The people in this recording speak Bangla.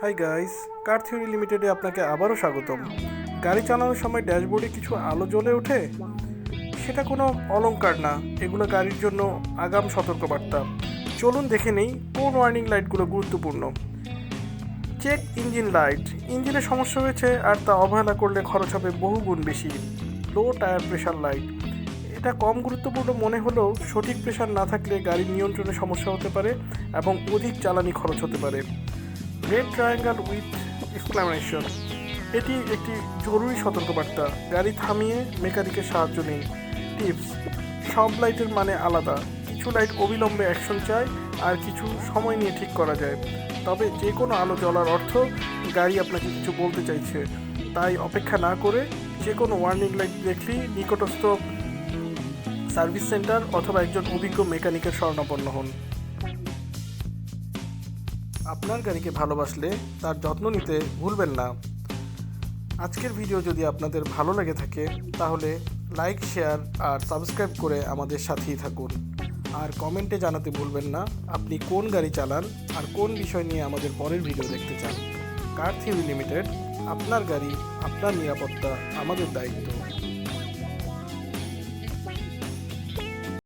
হাই গাইস কার থিওরি লিমিটেডে আপনাকে আবারও স্বাগতম। গাড়ি চালানোর সময় ড্যাশবোর্ডে কিছু আলো জ্বলে ওঠে? সেটা কোনো অলংকার না, এগুলো গাড়ির জন্য আগাম সতর্কবার্তা। চলুন দেখে নেই কোন ওয়ার্নিং লাইটগুলো গুরুত্বপূর্ণ। চেক ইঞ্জিন লাইট ইঞ্জিনে সমস্যা হয়েছে আর তা অবহেলা করলে খরচ হবে বহুগুণ বেশি। লো টায়ার প্রেশার লাইট এটা কম গুরুত্বপূর্ণ মনে হলেও সঠিক প্রেশার না থাকলে গাড়ির নিয়ন্ত্রণে সমস্যা হতে পারে এবং অধিক জ্বালানি খরচ হতে পারে। রেড ট্রায়াঙ্গেল উইথ এক্সক্লামেশন এটি একটি জরুরি সতর্কবার্তা। গাড়ি থামিয়ে মেকানিকের সাহায্য নিন। টিপস, সব লাইটের মানে আলাদা। কিছু লাইট অবিলম্বে অ্যাকশন চায় আর কিছু সময় নিয়ে ঠিক করা যায়। তবে যে কোনো আলো জ্বলার অর্থ গাড়ি আপনাকে কিছু বলতে চাইছে। তাই অপেক্ষা না করে যে কোনো ওয়ার্নিং লাইট দেখলেই নিকটস্থ সার্ভিস সেন্টার অথবা একজন অভিজ্ঞ মেকানিকের শরণাপন্ন হন। আপনার গাড়িকে ভালোবাসলে তার যত্ন নিতে ভুলবেন না। আজকের ভিডিও যদি আপনাদের ভালো লেগে থাকে, তাহলে লাইক শেয়ার আর সাবস্ক্রাইব করে আমাদের সাথেই থাকুন। আর কমেন্টে জানাতে ভুলবেন না, আপনি কোন গাড়ি চালান আর কোন বিষয় নিয়ে আমাদের পরের ভিডিও দেখতে চান। কার থিওরি লিমিটেড আপনার গাড়ি, আপনার নিরাপত্তা, আমাদের দায়িত্ব।